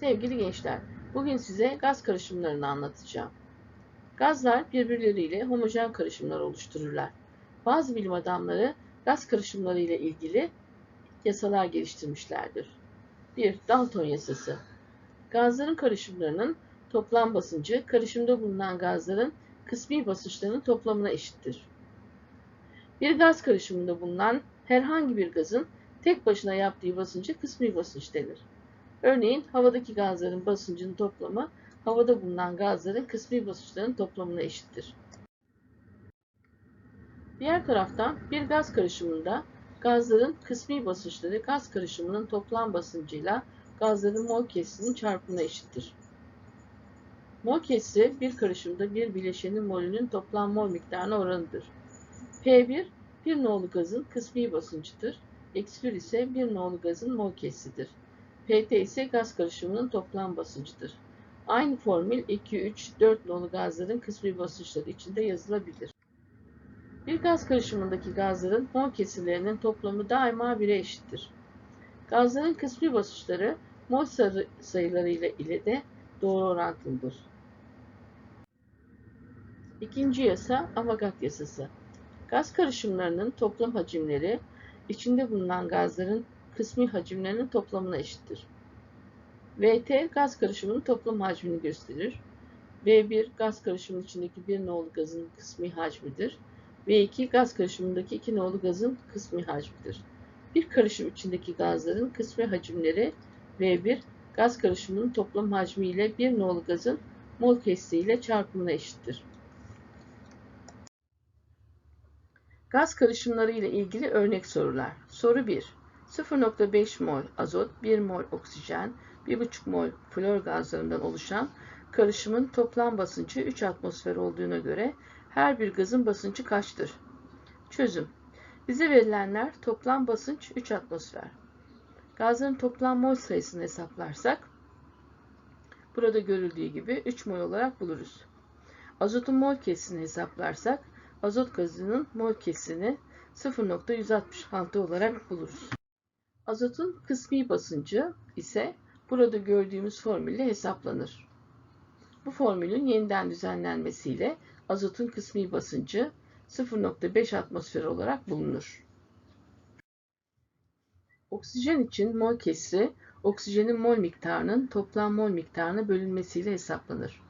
Sevgili gençler, bugün size gaz karışımlarını anlatacağım. Gazlar birbirleriyle homojen karışımlar oluştururlar. Bazı bilim adamları gaz karışımları ile ilgili yasalar geliştirmişlerdir. 1. Dalton yasası. Gazların karışımlarının toplam basıncı karışımda bulunan gazların kısmi basınçlarının toplamına eşittir. Bir gaz karışımında bulunan herhangi bir gazın tek başına yaptığı basıncı kısmi basınç denir. Örneğin havadaki gazların basıncının toplamı havada bulunan gazların kısmi basınçlarının toplamına eşittir. Diğer taraftan bir gaz karışımında gazların kısmi basınçları gaz karışımının toplam basıncıyla gazların mol kesisinin çarpımına eşittir. Mol kesisi bir karışımda bir bileşenin molünün toplam mol miktarına oranıdır. P1 bir nolu gazın kısmi basıncıdır. Eksi 1 ise bir nolu gazın mol kesisidir. PT ise gaz karışımının toplam basıncıdır. Aynı formül 2, 3, 4 nolu gazların kısmi basınçları içinde yazılabilir. Bir gaz karışımındaki gazların mol kesirlerinin toplamı daima 1'e eşittir. Gazların kısmi basınçları mol sayıları ile de doğru orantılıdır. İkinci yasa Avogadro yasası. Gaz karışımlarının toplam hacimleri içinde bulunan gazların kısmi hacimlerinin toplamına eşittir. VT gaz karışımının toplam hacmini gösterir. V1 gaz karışımının içindeki 1 nolu gazın kısmi hacmidir. V2 gaz karışımındaki 2 nolu gazın kısmi hacmidir. Bir karışım içindeki gazların kısmi hacimleri V1 gaz karışımının toplam hacmi ile 1 nolu gazın mol kesiti ile çarpımına eşittir. Gaz karışımları ile ilgili örnek sorular. Soru 1. 0.5 mol azot, 1 mol oksijen, 1,5 mol flor gazlarından oluşan karışımın toplam basıncı 3 atmosfer olduğuna göre her bir gazın basıncı kaçtır? Çözüm. Bize verilenler toplam basınç 3 atmosfer. Gazların toplam mol sayısını hesaplarsak burada görüldüğü gibi 3 mol olarak buluruz. Azotun mol kesini hesaplarsak azot gazının mol kesini 0.166 olarak buluruz. Azotun kısmi basıncı ise burada gördüğümüz formülle hesaplanır. Bu formülün yeniden düzenlenmesiyle azotun kısmi basıncı 0.5 atmosfer olarak bulunur. Oksijen için mol kesri oksijenin mol miktarının toplam mol miktarına bölünmesiyle hesaplanır.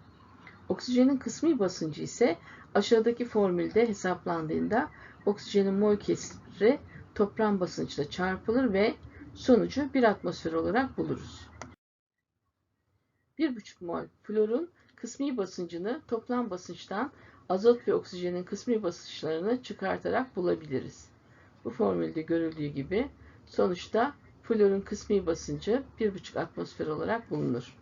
Oksijenin kısmi basıncı ise aşağıdaki formülde hesaplandığında oksijenin mol kesri toplam basınçla çarpılır ve sonucu 1 atmosfer olarak buluruz. 1,5 mol florun kısmi basıncını toplam basınçtan azot ve oksijenin kısmi basınçlarını çıkartarak bulabiliriz. Bu formülde görüldüğü gibi sonuçta florun kısmi basıncı 1,5 atmosfer olarak bulunur.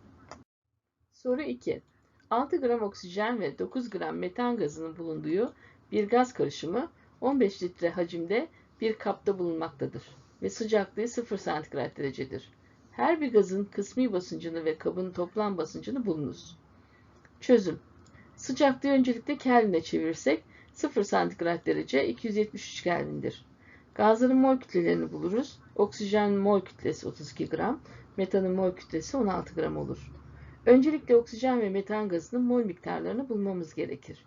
Soru 2. 6 gram oksijen ve 9 gram metan gazının bulunduğu bir gaz karışımı 15 litre hacimde bir kapta bulunmaktadır ve sıcaklığı 0 santigrat derecedir. Her bir gazın kısmi basıncını ve kabın toplam basıncını bulunuz. Çözüm. Sıcaklığı öncelikle Kelvin'e çevirirsek 0 santigrat derece 273 Kelvin'dir. Gazların mol kütlelerini buluruz. Oksijen mol kütlesi 32 gram, metanın mol kütlesi 16 gram olur. Öncelikle oksijen ve metan gazının mol miktarlarını bulmamız gerekir.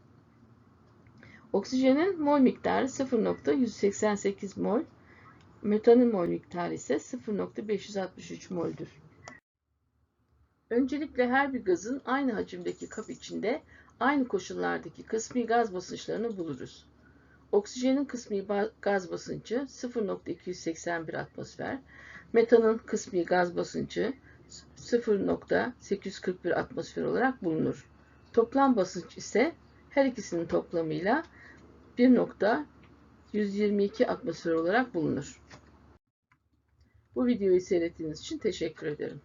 Oksijenin mol miktarı 0.188 mol, metanın mol miktarı ise 0.563 moldür. Öncelikle her bir gazın aynı hacimdeki kap içinde aynı koşullardaki kısmi gaz basınçlarını buluruz. Oksijenin kısmi gaz basıncı 0.281 atmosfer, metanın kısmi gaz basıncı 0.841 atmosfer olarak bulunur. Toplam basınç ise her ikisinin toplamıyla 1.122 atmosfer olarak bulunur. Bu videoyu seyrettiğiniz için teşekkür ederim.